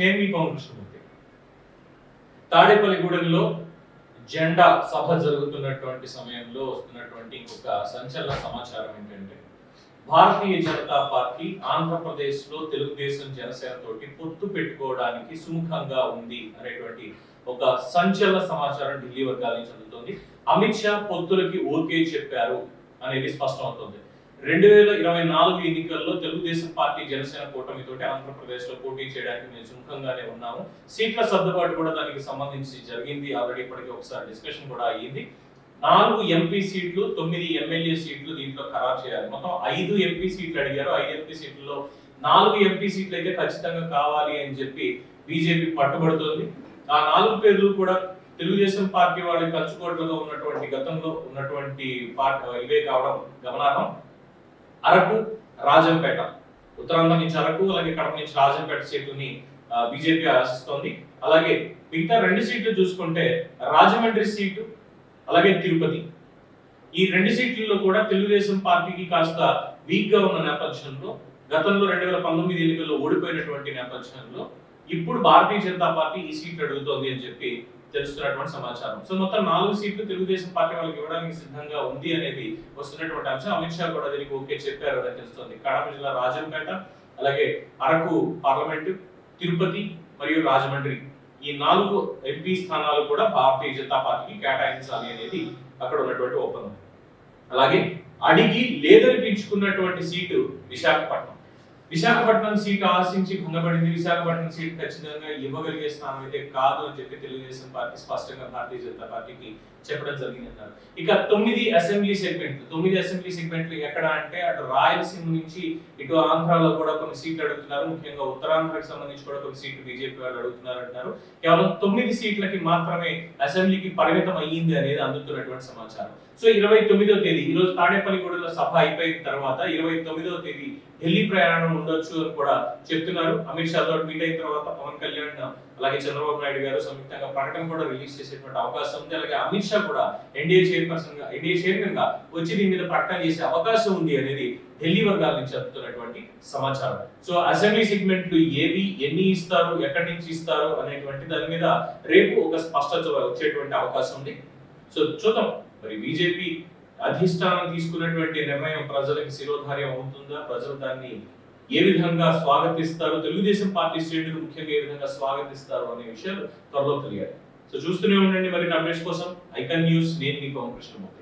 News నేను మీ తాడేపల్లిగూడెంలో జెండా సభ జరుగుతున్నటువంటి సమయంలో వస్తున్నటువంటి ఇంకొక సంచలన సమాచారం ఏంటంటే భారతీయ జనతా పార్టీ ఆంధ్రప్రదేశ్లో తెలుగుదేశం జనసేన తోటి పొత్తు పెట్టుకోవడానికి సుముఖంగా ఉంది అనేటువంటి ఒక సంచలన సమాచారం ఢిల్లీ వర్గాల నుంచి అందుతోంది. అమిత్ షా పొత్తులకి ఓకే చెప్పారు అనేది స్పష్టమవుతుంది. రెండు వేల ఇరవై నాలుగు ఎన్నికల్లో తెలుగుదేశం పార్టీ జనసేన కూటమితోటి ఆంధ్రప్రదేశ్లో పోటీ చేయడానికి మేము సుముఖంగానే ఉన్నాము. సీట్ల సర్దుబాటు కూడా దానికి సంబంధించి జరిగింది. ఆల్రెడీ ఇప్పటికే ఒకసారి డిస్కషన్ కూడా అయ్యింది. నాలుగు ఎంపీ సీట్లు తొమ్మిది ఎమ్మెల్యే సీట్లు దీంట్లో ఖరారు చేయాలి. మొత్తం ఐదు ఎంపీ సీట్లు అడిగారు. ఐదు ఎంపీ సీట్లలో నాలుగు ఎంపీ సీట్లు అయితే ఖచ్చితంగా కావాలి అని చెప్పి బీజేపీ పట్టుబడుతోంది. ఆ నాలుగు పేర్లు కూడా తెలుగుదేశం పార్టీ వాళ్ళు కంచుకోట్లలో ఉన్నటువంటి గతంలో ఉన్నటువంటి పార్టీ ఇవే కావడం గమనార్హం. అరకు రాజంపేట. ఉత్తరాంధ్ర నుంచి అరకు అలాగే కడప నుంచి రాజంపేట సీటుని బీజేపీ ఆశిస్తోంది. అలాగే మిగతా రెండు సీట్లు చూసుకుంటే రాజమండ్రి సీటు అలాగే తిరుపతి. ఈ రెండు సీట్లలో కూడా తెలుగుదేశం పార్టీకి కాస్త వీక్గా ఉన్న నేపథ్యంలో గతంలో రెండు వేల పంతొమ్మిది ఎన్నికల్లో ఓడిపోయినటువంటి నేపథ్యంలో ఇప్పుడు భారతీయ జనతా పార్టీ ఈ సీట్లు అడుగుతోంది అని చెప్పి తెలుస్తున్నటువంటి సమాచారం. సో మొత్తం నాలుగు సీట్లు తెలుగుదేశం పార్టీ వాళ్ళకి ఇవ్వడానికి సిద్ధంగా ఉంది అనేది వస్తున్నటువంటి అంశం. అమిత్ షా కూడా దీనికి ఓకే చెప్పారు అని తెలుస్తుంది. కడప జిల్లా రాజంపేట అలాగే అరకు పార్లమెంటు తిరుపతి మరియు రాజమండ్రి. ఈ నాలుగు ఎంపీ స్థానాలు కూడా భారతీయ జనతా పార్టీకి కేటాయించాలి అనేది అక్కడ ఉన్నటువంటి ఒప్పందం. అలాగే అడిగి లేదనిపించుకున్నటువంటి సీటు విశాఖపట్నం. విశాఖపట్నం సీట్ ఆశించి భంగపడింది విశాఖపట్నం సీట్ ఖచ్చితంగా ఇవ్వగలిగే స్థానం అయితే కాదు అని చెప్పి తెలుగుదేశం పార్టీ స్పష్టంగా భారతీయ జనతా పార్టీకి చెప్పడం జరిగింది అన్నారు. ఇక తొమ్మిది అసెంబ్లీ సెగ్మెంట్లు. తొమ్మిది అసెంబ్లీ సెగ్మెంట్లు ఎక్కడ అంటే అటు రాయలసీమ నుంచి ఇటు ఆంధ్రాలో కూడా కొన్ని సీట్లు అడుగుతున్నారు. ముఖ్యంగా ఉత్తరాంధ్రకి సంబంధించి కూడా కొన్ని సీట్లు బీజేపీ వాళ్ళు అడుగుతున్నారు అంటున్నారు. కేవలం తొమ్మిది సీట్లకి మాత్రమే అసెంబ్లీకి పరిమితం అయ్యింది అనేది అందుతున్నటువంటి సమాచారం. సో ఇరవై తొమ్మిదో తేదీ ఈ రోజు తాడేపల్లిగూడలో సభ అయిపోయిన తర్వాత ఇరవై తొమ్మిదో తేదీ ఢిల్లీ ప్రయాణం ఉండొచ్చు అని కూడా చెప్తున్నారు. అమిత్ షా తోటి మీట్ అయిన తర్వాత పవన్ కళ్యాణ్ అలాగే చంద్రబాబు నాయుడు గారు సంయుక్తంగా ప్రకటన కూడా రిలీజ్ చేసేటువంటి అవకాశం ఉంది. అలాగే అమిత్ షా కూడా ఎన్డీఏ చైర్పర్సన్గా ఎన్డీఏ చైర్మన్గా వచ్చి దీని మీద ప్రకటన చేసే అవకాశం ఉంది అనేది ఢిల్లీ వర్గాల నుంచి అందుతున్నటువంటి సమాచారం. సో అసెంబ్లీ సెగ్మెంట్లు ఏవి ఎన్ని ఇస్తారు ఎక్కడి నుంచి ఇస్తారు అనేటువంటి దాని మీద రేపు ఒక స్పష్టత వచ్చేటువంటి అవకాశం ఉంది. సో చూద్దాం. మరి బీజేపీ అధిష్టానం తీసుకున్నటువంటి నిర్ణయం ప్రజలకు శిరోధార్యం అవుతుందా? ప్రజలు దాన్ని ఏ విధంగా స్వాగతిస్తారు? తెలుగుదేశం పార్టీ శ్రేణులు ముఖ్యంగా ఏ విధంగా స్వాగతిస్తారు అనే విషయాలు త్వరలో తెలియాలి. సో చూస్తూనే ఉండండి మరి అప్డేట్స్ కోసం ఐకన్ న్యూస్. నేను మీ పవన్ కృష్ణమూర్తి